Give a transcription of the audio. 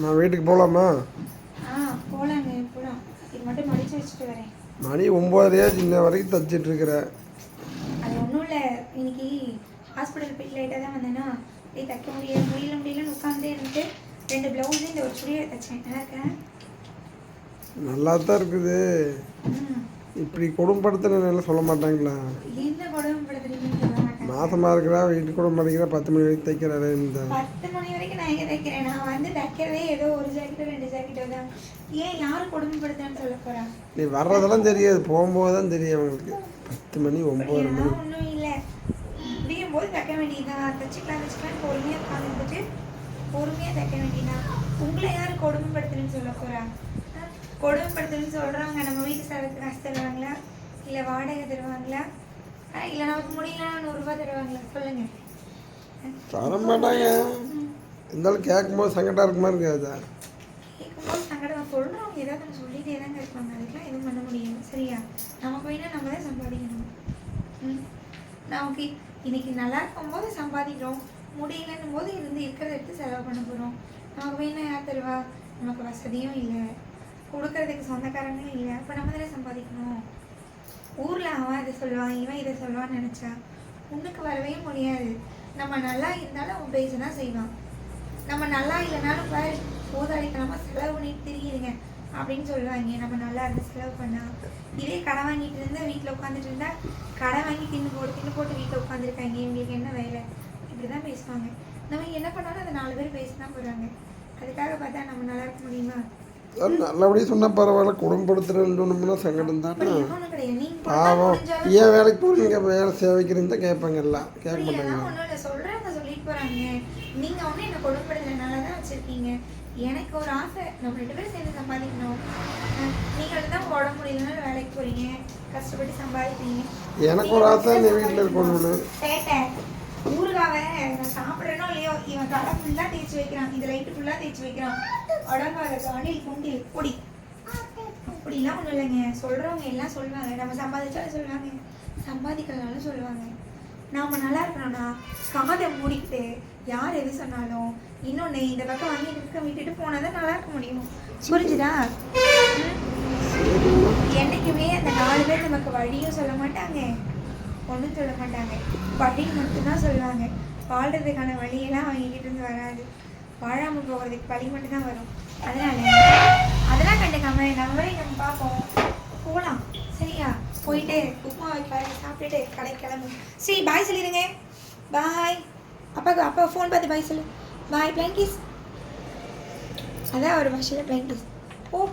நான் வீட்டுக்கு போகலாமா மணி ஒம்போதரையா சின்ன வரைக்கும் தச்சிட்டு இருக்கிற. அது ஒன்றும் இல்லை. இன்னைக்கு ஹாஸ்பிட்டல் போயிட்டு லைட்டாக தான் வந்தேன்னா போய் தைக்க முடியல முடியல முடியலன்னு உட்காந்தே இருந்துட்டு ரெண்டு ப்ளவுஸு இந்த ஒரு சுடியை தைச்சேன் நல்லா இருக்கேன் நல்லா தான் இருக்குது. இப்படி குடும்பப்படுத்தின சொல்ல மாட்டாங்களா? எந்த கொடுமைப்படுத்துறீங்கன்னு சொல்ல மாட்டேன் மாசமா இருக்கிறா வீட்டுக்கு கூட மாட்டேங்கிறா பத்து மணி வரைக்கும் தைக்கிறாரு இந்த. பத்து மணி வரைக்கும் நான் எங்கே தைக்கிறேன்? நான் வந்து தைக்கிறதே ஏதோ ஒரு ஜாக்கெட்டோ ரெண்டு ஜாக்கெட்டோ தான். ஏன் யார் கொடுமைப்படுத்துன்னு சொல்ல போறா? நீ வர்றதெல்லாம் தெரியாது போகும்போது தான் தெரியும் அவங்களுக்கு. பத்து மணி ஒம்பது மணி. ஒன்றும் இல்லை. முடியும் போது தைக்க வேண்டியதுதான். தைச்சிக்கலாம் தைச்சிக்கலாம் பொறுமையாக உட்காந்துட்டு பொறுமையாக தைக்க வேண்டியதுதான். உங்களை யார் கொடுமைப்படுத்துன்னு சொல்ல ஆ? கொடுமைப்படுத்துன்னு சொல்றவங்க நம்ம வீட்டு செலவுக்கு காசு தருவாங்களா? இல்லை வாடகை தருவாங்களா? இல்லை நமக்கு முடியலன்னா நூறுரூவா தருவாங்களா? சொல்லுங்க. தர மாட்டாங்க. இருந்தாலும் கேட்கும்போது சங்கடம் இருக்குமா இருக்காதா. கேட்கும்போது சங்கடம் சொல்கிறவங்க ஏதாவது சொல்லிட்டே தாங்க இருப்பாங்க. அதுக்கெல்லாம் எதுவும் பண்ண முடியும் சரியா? நமக்கு வேணால் நம்ம தான் சம்பாதிக்கணும். ம்? நமக்கு இன்னைக்கு நல்லா இருக்கும்போது சம்பாதிக்கிறோம். முடியலன்னும் போது இருந்து இருக்கிறத எடுத்து செலவு பண்ண போகிறோம் நமக்கு வேணா யார் தருவா? நமக்கு வசதியும் இல்லை. கொடுக்கறதுக்கு சொந்தக்காரங்களும் இல்லை. அப்போ நம்ம தானே சம்பாதிக்கணும். ஊரில் அவன் இதை சொல்லுவான் இவன் இதை சொல்லுவான்னு நினச்சா உன்னுக்கு வரவே முடியாது. நம்ம நல்லா இருந்தாலும் அவன் பேச தான் செய்வான். நம்ம நல்லா இல்லைனாலும் பாரு போதாடிக்கலாமா செலவு பண்ணிட்டு திரியுதுங்க அப்படின்னு சொல்லுவாங்க. நம்ம நல்லா இருந்து செலவு பண்ணா. இதே கடை வாங்கிட்டு இருந்தா வீட்டில் உட்காந்துட்டு இருந்தா கடை வாங்கி தின்னு போட்டு தின்னு போட்டு வீட்டில் உட்காந்துருக்காங்க இவங்களுக்கு என்ன வேலை? இப்படி தான் பேசுவாங்க. நம்ம என்ன பண்ணாலும் அதை நாலு பேர் பேசி தான் போகிறாங்க அதுக்காக பார்த்தா நம்ம நல்லா இருக்க முடியுமா? நல்லபடியாக சொன்னால் பரவாயில்ல குடும்பப்படுத்துறேன்னு சொன்னோம்னா சங்கடம் தானே. பாவம். ஏன் வேலைக்கு போகிறீங்க வேலை சேவைக்கிறீங்க தான் கேட்பாங்க எல்லாம். கேட்க மாட்டாங்க. நீங்கள் ஒன்றும் என்னை கொடுப்படுறதுனால தான் வச்சுருக்கீங்க. எனக்கு ஒரு ஆசை நம்ம ரெண்டு பேரும் சேர்ந்து சம்பாதிக்கணும். நீங்கள் தான் உடம்பு முடியலனாலும் வேலைக்கு போகிறீங்க கஷ்டப்பட்டு சம்பாதிக்கிறீங்க எனக்கு ஒரு ஆசை நீ வீட்டில் இருக்கணும்னு. சேட்டை. ஊறுகாவை நான் சாப்பிட்றேனோ இல்லையோ இவன் தலை ஃபுல்லாக தேய்ச்சி வைக்கிறான். இந்த லைட்டு ஃபுல்லாக தேய்ச்சி வைக்கிறான். உடம்பாக அணில் குண்டில் பொடி அப்படிலாம் ஒன்றும் இல்லைங்க. சொல்கிறவங்க எல்லாம் சொல்லுவாங்க. நம்ம சம்பாதிச்சாலும் சொல்லுவாங்க. சம்பாதிக்கலனாலும் சொல்லுவாங்க. நாம் நல்லா இருக்கணும்னா காதை மூடிக்கிட்டு யார் எது சொன்னாலும் இன்னொன்று இந்த பக்கம் வந்து இருக்க விட்டுட்டு போனால் தான் நல்லா இருக்க முடியும். புரிஞ்சுதா? என்றைக்குமே அந்த நாலு பேர் நமக்கு வழியும் சொல்ல மாட்டாங்க. ஒன்றும் சொல்ல மாட்டாங்க. வழி மட்டும்தான் சொல்லுவாங்க. வாழ்கிறதுக்கான வழியெல்லாம் அவங்ககிட்ட இருந்து வராது. வாழாமல் போகிறதுக்கு வழி மட்டும்தான் வரும். அதனால அதெல்லாம் கண்டுக்காம நம்ம நம்ம பார்ப்போம். போகலாம் சரியா? போயிட்டு உப்புமா வைப்பாரு சாப்பிட்டுட்டு கடைக்கு கிளம்பு. சரி பாய் சொல்லிடுங்க பாய் அப்பாவுக்கு அப்பா ஃபோன் பார்த்து பாய் சொல்லு. பாய் பிளாங்கிஸ் அதான் ஒரு பாஷையில் பிளாங்கிஸ்